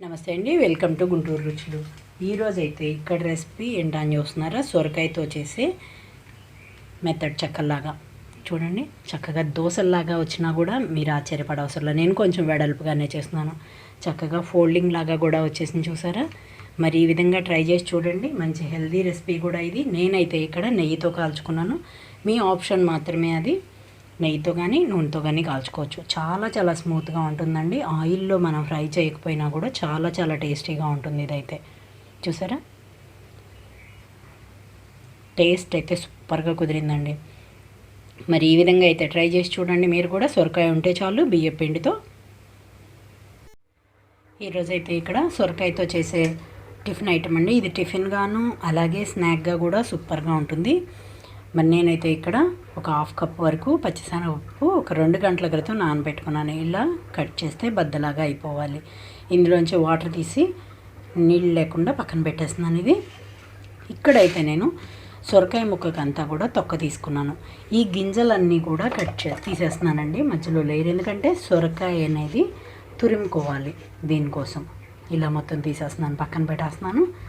నమస్తే అండి welcome to Guntur రుచులు. ఈరోజు అయితే ఇక్కడ రెసిపీ ఏంటని చూస్తున్నారా? సొరకాయతో చేసే మెథడ్ చక్కలాగా చూడండి చక్కగా దోశల్లాగా వచ్చినా కూడా మీరు ఆశ్చర్యపడ అవసరం లేదు నేను కొంచెం వెడల్పుగానే చేస్తున్నాను. చక్కగా ఫోల్డింగ్ లాగా కూడా వచ్చేసింది చూసారా? మరి ఈ విధంగా ట్రై చేసి చూడండి. మంచి హెల్దీ రెసిపీ కూడా ఇది. నేనైతే ఇక్కడ నెయ్యితో కాల్చుకున్నాను. మీ ఆప్షన్ మాత్రమే అది. నెయ్యితో కానీ నూనెతో కానీ కాల్చుకోవచ్చు. చాలా చాలా స్మూత్గా ఉంటుందండి. ఆయిల్లో మనం ఫ్రై చేయకపోయినా కూడా చాలా చాలా టేస్టీగా ఉంటుంది ఇదైతే. చూసారా? టేస్ట్ అయితే సూపర్గా కుదిరిందండి. మరి ఈ విధంగా అయితే ట్రై చేసి చూడండి మీరు కూడా. సొరకాయ ఉంటే చాలు బియ్య పిండితో. ఈరోజు అయితే ఇక్కడ సొరకాయతో చేసే టిఫిన్ ఐటమ్ అండి. ఇది టిఫిన్గాను అలాగే స్నాక్గా కూడా సూపర్గా ఉంటుంది. మరి నేనైతే ఇక్కడ ఒక హాఫ్ కప్ వరకు పచ్చిశనగపప్పు ఒక రెండు గంటల క్రితం నానబెట్టుకున్నాను. ఇలా కట్ చేస్తే బద్దలాగా అయిపోవాలి. ఇందులోంచి వాటర్ తీసి నీళ్ళు లేకుండా పక్కన పెట్టేస్తున్నాను ఇది. ఇక్కడైతే నేను సొరకాయ ముక్కకు అంతా కూడా తొక్క తీసుకున్నాను. ఈ గింజలన్నీ కూడా కట్ చే తీసేస్తున్నానండి. మధ్యలో లేరు. ఎందుకంటే సొరకాయ అనేది తురుముకోవాలి దీనికోసం. ఇలా మొత్తం తీసేస్తున్నాను. పక్కన పెట్టేస్తున్నాను.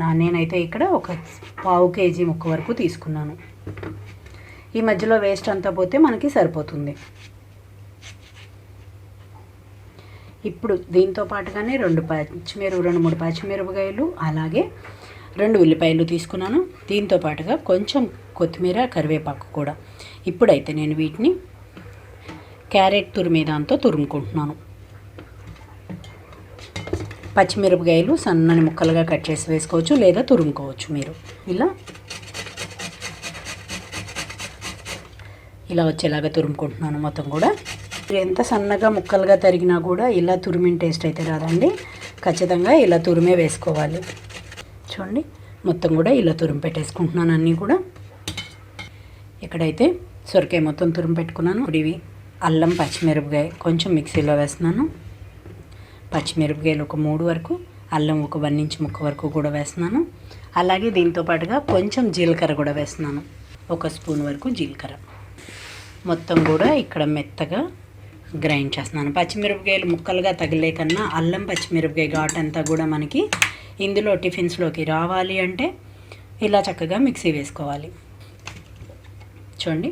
నా నేనైతే ఇక్కడ ఒక పావు కేజీ ముక్క వరకు తీసుకున్నాను. ఈ మధ్యలో వేస్ట్ అంతా పోతే మనకి సరిపోతుంది. ఇప్పుడు దీంతో పాటుగానే రెండు పచ్చిమిరపు రెండు మూడు పచ్చిమిరపకాయలు అలాగే రెండు ఉల్లిపాయలు తీసుకున్నాను. దీంతో పాటుగా కొంచెం కొత్తిమీర కరివేపాకు కూడా. ఇప్పుడైతే నేను వీటిని క్యారెట్ తురిమే దాంతో తురుముకుంటున్నాను. పచ్చిమిరపకాయలు సన్నని ముక్కలుగా కట్ చేసి వేసుకోవచ్చు లేదా తురుముకోవచ్చు మీరు. ఇలా. ఇలా వచ్చేలాగా తురుముకుంటున్నాను మొత్తం కూడా. ఎంత సన్నగా ముక్కలుగా తరిగినా కూడా ఇలా తురిమిన టేస్ట్ అయితే రాదండి. ఖచ్చితంగా ఇలా తురిమే వేసుకోవాలి. చూడండి మొత్తం కూడా ఇలా తురిమి పెట్టేసుకుంటున్నాను అన్నీ కూడా. ఇక్కడైతే సొరకాయ మొత్తం తురిమి పెట్టుకున్నాను. ఇప్పుడు ఇవి అల్లం పచ్చిమిరపకాయ కొంచెం మిక్సీలో వేస్తున్నాను. పచ్చిమిరపకాయలు ఒక మూడు వరకు అల్లం ఒక వన్ ఇంచ్ ముక్క వరకు కూడా వేస్తున్నాను. అలాగే దీంతో పాటుగా కొంచెం జీలకర్ర కూడా వేస్తున్నాను. ఒక స్పూన్ వరకు జీలకర్ర. మొత్తం కూడా ఇక్కడ మెత్తగా గ్రైండ్ చేస్తున్నాను. పచ్చిమిరపకాయలు ముక్కలుగా తగిలే కన్నా అల్లం పచ్చిమిరపకాయ ఘాట్ అంతా కూడా మనకి ఇందులో టిఫిన్స్లోకి రావాలి అంటే ఇలా చక్కగా మిక్సీ వేసుకోవాలి. చూడండి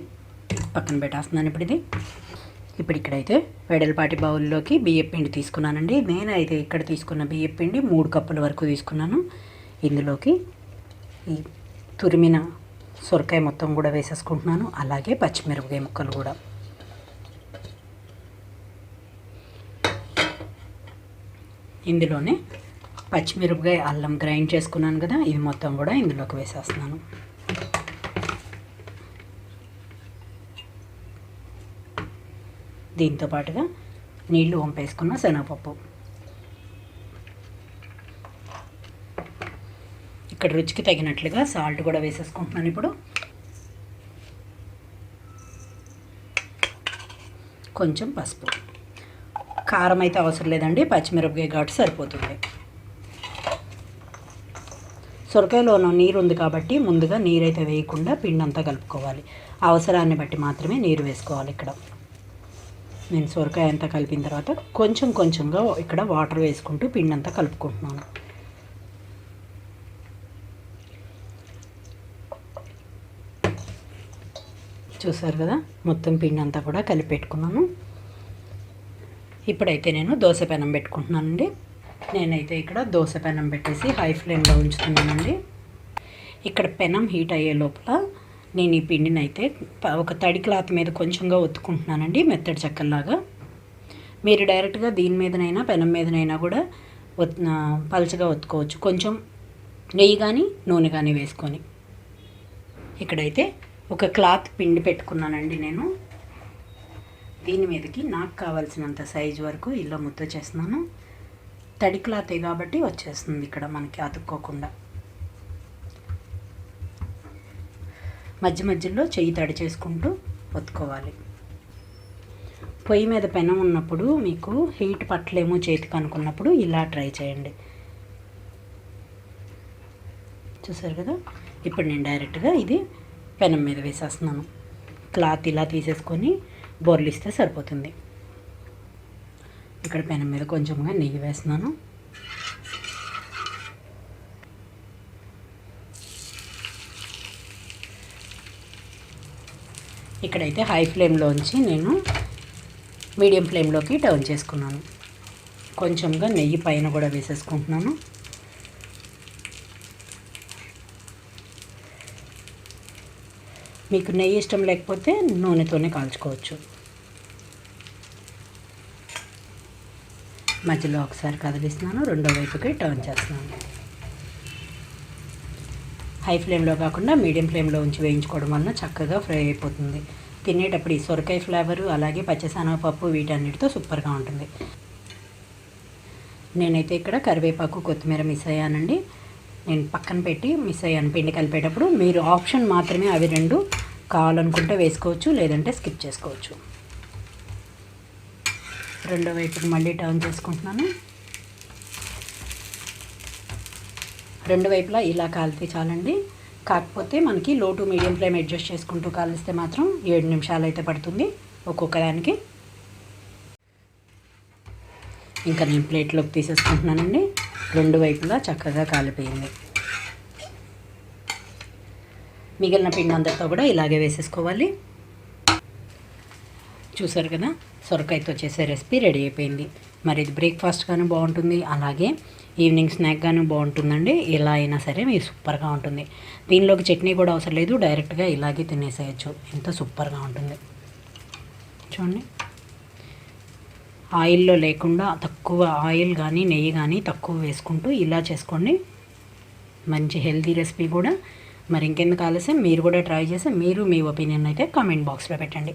పక్కన పెట్టేస్తున్నాను ఇప్పుడు ఇది. ఇప్పుడు ఇక్కడైతే వెడల్పాటి బౌల్లోకి బియ్యం పిండి తీసుకున్నానండి. నేనైతే ఇక్కడ తీసుకున్న బియ్యం పిండి మూడు కప్పుల వరకు తీసుకున్నాను. ఇందులోకి ఈ తురిమిన సొరకాయ మొత్తం కూడా వేసేసుకుంటున్నాను. అలాగే పచ్చిమిరపకాయ ముక్కలు కూడా. ఇందులోనే పచ్చిమిరపకాయ అల్లం గ్రైండ్ చేసుకున్నాను కదా ఇది మొత్తం కూడా ఇందులోకి వేసేస్తున్నాను. దీంతో పాటుగా నీళ్ళు వంపేసుకున్న శనగపప్పు. ఇక్కడ రుచికి తగినట్లుగా సాల్ట్ కూడా వేసేసుకుంటున్నాను ఇప్పుడు. కొంచెం పసుపు. కారం అయితే అవసరం లేదండి పచ్చిమిరపకాయ ఘాటు సరిపోతుంది. సొరకాయలోనూ నీరు ఉంది కాబట్టి ముందుగా నీరైతే వేయకుండా పిండి అంతా కలుపుకోవాలి. అవసరాన్ని బట్టి మాత్రమే నీరు వేసుకోవాలి ఇక్కడ. నేను సొరకాయ అంతా కలిపిన తర్వాత కొంచెం కొంచెంగా ఇక్కడ వాటర్ వేసుకుంటూ పిండి అంతా కలుపుకుంటున్నాను. చూసారు కదా? మొత్తం పిండి అంతా కూడా కలిపెట్టుకున్నాను. ఇప్పుడైతే నేను దోశ పెనం పెట్టుకుంటున్నానండి. నేనైతే ఇక్కడ దోశ పెనం పెట్టేసి హై ఫ్లేమ్లో ఉంచుతున్నానండి. ఇక్కడ పెనం హీట్ అయ్యే లోపల నేను ఈ పిండిని అయితే ఒక తడి క్లాత్ మీద కొంచెంగా ఒత్తుకుంటున్నానండి మెత్తడి చెక్కల్లాగా. మీరు డైరెక్ట్గా దీని మీదనైనా పెనం మీదనైనా కూడా ఒత్ పలచగా ఒత్తుకోవచ్చు. కొంచెం నెయ్యి కానీ నూనె కానీ వేసుకొని. ఇక్కడైతే ఒక క్లాత్ పిండి పెట్టుకున్నానండి నేను. దీని మీదకి నాకు కావాల్సినంత సైజు వరకు ఇలా ముద్ద చేస్తున్నాను. తడి క్లాతే కాబట్టి వచ్చేస్తుంది ఇక్కడ మనకి అతుక్కోకుండా. మధ్య మధ్యలో చెయ్యి తడి చేసుకుంటూ ఒత్తుకోవాలి. పొయ్యి మీద పెనం ఉన్నప్పుడు మీకు హీట్ పట్టలేము చేతికి అనుకున్నప్పుడు ఇలా ట్రై చేయండి. చూసారు కదా? ఇప్పుడు నేను డైరెక్ట్గా ఇది పెనం మీద వేసేస్తున్నాను. క్లాత్ ఇలా తీసేసుకొని బొర్లిస్తే సరిపోతుంది. ఇక్కడ పెనం మీద కొంచెంగా నెయ్యి వేస్తున్నాను. ఇక్కడైతే హై ఫ్లేమ్లోంచి నేను మీడియం ఫ్లేమ్లోకి టర్న్ చేసుకున్నాను. కొంచెంగా నెయ్యి పైన కూడా వేసేసుకుంటున్నాను. మీకు నెయ్యి ఇష్టం లేకపోతే నూనెతోనే కాల్చుకోవచ్చు. మధ్యలో ఒకసారి కదిలిస్తున్నాను రెండో వైపుకి టర్న్ చేస్తున్నాను. హై ఫ్లేమ్లో కాకుండా మీడియం ఫ్లేమ్లో ఉంచి వేయించుకోవడం వలన చక్కగా ఫ్రై అయిపోతుంది. తినేటప్పుడు ఈ సొరకాయ ఫ్లేవరు అలాగే పచ్చిశనగపప్పు వీటన్నిటితో సూపర్గా ఉంటుంది. నేనైతే ఇక్కడ కరివేపాకు కొత్తిమీర మిస్ అయ్యానండి. నేను పక్కన పెట్టి మిస్ అయ్యాను. పిండి కలిపేటప్పుడు మీరు ఆప్షన్ మాత్రమే అవి రెండు కావాలనుకుంటే వేసుకోవచ్చు లేదంటే స్కిప్ చేసుకోవచ్చు. రెండో వైపుకి మళ్ళీ టర్న్ చేసుకుంటున్నాను. రెండు వైపులా ఇలా కాలితే చాలండి. కాకపోతే మనకి లో టు మీడియం ఫ్లేమ్ అడ్జస్ట్ చేసుకుంటూ కాలిస్తే మాత్రం ఏడు నిమిషాలు అయితే పడుతుంది ఒక్కొక్క దానికి ఇంకా నేను ప్లేట్లోకి తీసేసుకుంటున్నానండి. రెండు వైపులా చక్కగా కాలిపోయింది. మిగిలిన పిండి అందరితో కూడా ఇలాగే వేసేసుకోవాలి. చూసారు కదా? సొరకాయతో చేసే రెసిపీ రెడీ అయిపోయింది. మరి ఇది బ్రేక్ఫాస్ట్ కానీ బాగుంటుంది. అలాగే ఈవినింగ్ స్నాక్ కానీ బాగుంటుందండి. ఎలా అయినా సరే మీరు సూపర్గా ఉంటుంది. దీనిలోకి చట్నీ కూడా అవసరం లేదు. డైరెక్ట్గా ఇలాగే తినేసేయచ్చు. ఎంత సూపర్గా ఉంటుంది. చూడండి. ఆయిల్లో లేకుండా తక్కువ ఆయిల్ కానీ నెయ్యి కానీ తక్కువ వేసుకుంటూ ఇలా చేసుకోండి. మంచి హెల్తీ రెసిపీ కూడా. మరి ఇంకెందుకు ఆలస్యం? మీరు కూడా ట్రై చేసి మీరు మీ ఒపీనియన్ అయితే కామెంట్ బాక్స్లో పెట్టండి.